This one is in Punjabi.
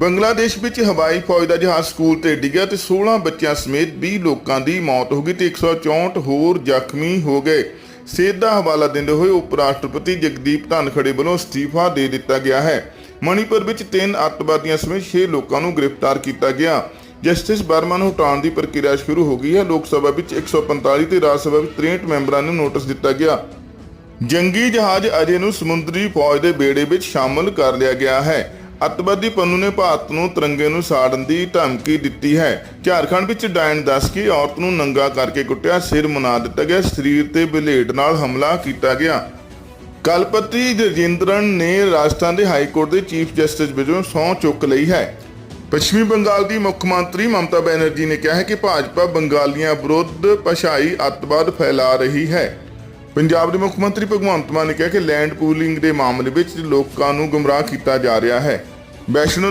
ਬੰਗਲਾਦੇਸ਼ ਵਿੱਚ ਹਵਾਈ ਫੌਜ ਦਾ ਜਹਾਜ਼ ਸਕੂਲ ਤੇ ਡਿੱਗਿਆ ਤੇ 16 ਬੱਚਿਆਂ ਸਮੇਤ 20 ਲੋਕਾਂ ਦੀ ਮੌਤ ਹੋ ਗਈ ਤੇ 164 ਹੋਰ ਜ਼ਖਮੀ ਹੋ ਗਏ। ਸਿਹਤ ਦਾ ਹਵਾਲਾ ਦਿੰਦੇ ਹੋਏ ਉਪ ਰਾਸ਼ਟਰਪਤੀ ਜਗਦੀਪ ਧਨਖੜੇ ਵੱਲੋਂ ਅਸਤੀਫਾ ਦੇ ਦਿੱਤਾ ਗਿਆ ਹੈ। ਮਣੀਪੁਰ ਵਿੱਚ ਤਿੰਨ ਅੱਤਵਾਦੀਆਂ ਸਮੇਤ 6 ਲੋਕਾਂ ਨੂੰ ਗ੍ਰਿਫਤਾਰ ਕੀਤਾ ਗਿਆ। ਜਸਟਿਸ ਬਰਮਾ ਨੂੰ ਹਟਾਉਣ ਦੀ ਪ੍ਰਕਿਰਿਆ ਸ਼ੁਰੂ ਹੋ ਗਈ ਹੈ। ਲੋਕ ਸਭਾ ਵਿੱਚ 145 ਤੇ ਰਾਜ ਸਭਾ ਵਿੱਚ 63 ਮੈਂਬਰਾਂ ਨੂੰ ਨੋਟਿਸ ਦਿੱਤਾ ਗਿਆ। ਜੰਗੀ ਜਹਾਜ਼ ਅਜੇ ਨੂੰ ਸਮੁੰਦਰੀ ਫੌਜ ਦੇ ਬੇੜੇ ਵਿੱਚ ਸ਼ਾਮਲ ਕਰ ਲਿਆ ਗਿਆ ਹੈ। ਅੱਤਵਾਦੀ ਪੰਨੂ ਨੇ ਭਾਰਤ ਨੂੰ ਤਿਰੰਗੇ ਨੂੰ ਸਾੜਨ ਦੀ ਧਮਕੀ ਦਿੱਤੀ ਹੈ। ਝਾਰਖੰਡ ਵਿੱਚ ਡਾਇਨ ਦੱਸ ਕੇ ਔਰਤ ਨੂੰ ਨੰਗਾ ਕਰਕੇ ਕੁੱਟਿਆ, ਸਿਰ ਮਨਾ ਦਿੱਤਾ ਗਿਆ, ਸਰੀਰ ਤੇ ਬਲੇਡ ਨਾਲ ਹਮਲਾ ਕੀਤਾ ਗਿਆ। ਕਲਪਤੀ ਰਜਿੰਦਰਨ ਨੇ ਰਾਜਸਥਾਨ ਦੇ ਹਾਈ ਕੋਰਟ ਦੇ ਚੀਫ ਜਸਟਿਸ ਵਜੋਂ ਸਹੁੰ ਚੁੱਕ ਲਈ ਹੈ। ਪੱਛਮੀ ਬੰਗਾਲ ਦੀ ਮੁੱਖ ਮੰਤਰੀ ਮਮਤਾ ਬੈਨਰਜੀ ਨੇ ਕਿਹਾ ਹੈ ਕਿ ਭਾਜਪਾ ਬੰਗਾਲੀਆਂ ਵਿਰੁੱਧ ਭਾਸ਼ਾਈ ਅੱਤਵਾਦ ਫੈਲਾ ਰਹੀ ਹੈ। ਪੰਜਾਬ ਦੇ ਮੁੱਖ ਮੰਤਰੀ ਭਗਵੰਤ ਮਾਨ ਨੇ ਕਿਹਾ ਕਿ ਲੈਂਡ ਪੂਲਿੰਗ ਦੇ ਮਾਮਲੇ ਵਿੱਚ ਲੋਕਾਂ ਨੂੰ ਗੁੰਮਰਾਹ ਕੀਤਾ ਜਾ ਰਿਹਾ ਹੈ। Best no